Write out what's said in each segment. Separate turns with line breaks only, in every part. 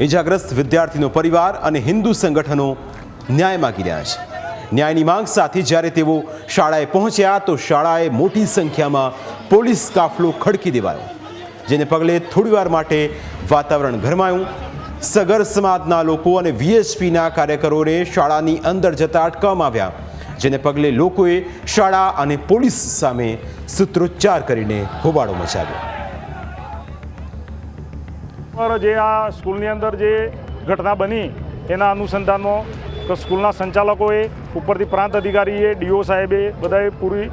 ઇજાગ્રસ્ત વિદ્યાર્થીનો પરિવાર અને હિન્દુ સંગઠનો ન્યાય માગી રહ્યા છે. ન્યાયની માંગ સાથે જ્યારે તેઓ શાળાએ પહોંચ્યા તો શાળાએ મોટી સંખ્યામાં પોલીસ કાફલો ખડકી દેવાયો. જેને પગલે થોડીવાર માટે વાતાવરણ ગરમાયું. સગર સમાજના લોકો અને વીએસપીના કાર્યકરોને શાળાની અંદર જતા અટકાવવામાં આવ્યા, જેને પગલે લોકોએ શાળા અને પોલીસ સામે સૂત્રોચ્ચાર કરીને હોબાળો મચાવ્યો.
પર જે આ સ્કૂલની અંદર જે ઘટના બની એના અનુસંધાનમાં સ્કૂલના સંચાલકોએ ઉપરથી પ્રાંત અધિકારીએ ડીઓ સાહેબે બધાએ પૂરી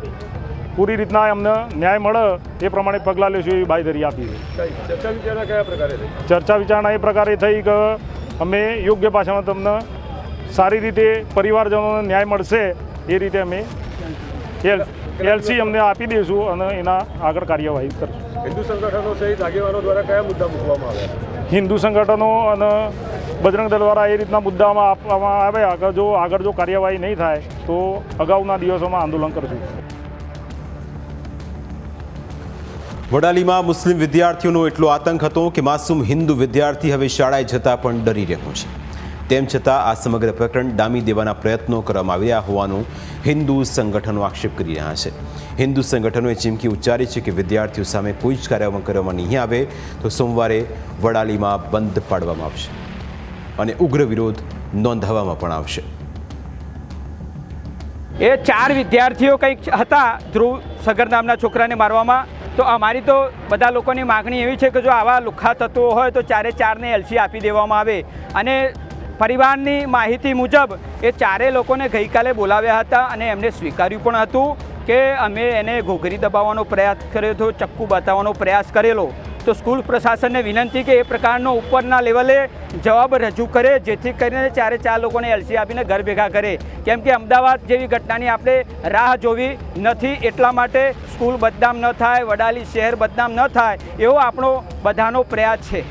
પૂરી રીતના અમને ન્યાય મળે એ પ્રમાણે પગલાં લેશું એવી બાંયધરી આપી છે.
ચર્ચા વિચારણા કયા પ્રકારે થઈ?
ચર્ચા વિચારણા એ પ્રકારે થઈ કે અમે યોગ્ય પાછળમાં તમને સારી રીતે પરિવારજનોને ન્યાય મળશે એ રીતે અમે એલ એલસી અમને આપી દઈશું અને એના આગળ કાર્યવાહી કરશું.
હિન્દુ સંગઠનો સહિત આગેવાનો દ્વારા કયા મુદ્દા મૂકવામાં આવ્યા?
હિન્દુ સંગઠનો અને બજરંગ દળ દ્વારા એ રીતના મુદ્દામાં આપવામાં આવ્યા કે જો આગળ જો કાર્યવાહી નહીં થાય તો અગાઉના દિવસોમાં આંદોલન કરશું.
વડાલીમાં મુસ્લિમ વિદ્યાર્થીઓનો એટલો આતંક હતો કે માસૂમ હિન્દુ વિદ્યાર્થી હવે શાળાએ જતા પણ ડરી રહ્યો છે. તેમ છતાં આ સમગ્ર પ્રકરણ ડામી દેવાના પ્રયત્નો કરવામાં આવી રહ્યા હોવાનું હિન્દુ સંગઠનો આક્ષેપ કરી રહ્યા છે. હિન્દુ સંગઠનોએ ચીમકી ઉચ્ચારી છે કે વિદ્યાર્થીઓ સામે કોઈ જ કાર્યક્રમ કરવામાં નહીં આવે તો સોમવારે વડાલીમાં બંધ પાડવામાં આવશે અને ઉગ્ર વિરોધ નોંધાવવામાં પણ આવશે.
એ ચાર વિદ્યાર્થીઓ કંઈક હતા ધ્રુવ સગર નામના છોકરાને મારવામાં. તો અમારી તો બધા લોકોની માગણી એવી છે કે જો આવા લુખ્ખા તત્વો હોય તો ચારે ચારને એલસી આપી દેવામાં આવે. અને પરિવારની માહિતી મુજબ એ ચારે લોકોને ગઈકાલે બોલાવ્યા હતા અને એમને સ્વીકાર્યું પણ હતું કે અમે એને ઘોઘરી દબાવવાનો પ્રયાસ કર્યો હતો, ચક્કુ બતાવવાનો પ્રયાસ કરેલો. તો સ્કૂલ પ્રશાસનને વિનંતી કે એ પ્રકારનો ઉપરના લેવલે જવાબ રજૂ કરે, જેથી કરીને ચારે ચાર લોકોને એલસી આપીને ઘર ભેગા કરે. કેમ કે અમદાવાદ જેવી ઘટનાની આપણે રાહ જોવી નથી, એટલા માટે સ્કૂલ બદનામ ન થાય, વડાલી શહેર બદનામ ન થાય, એવો આપણો બધાનો પ્રયાસ છે.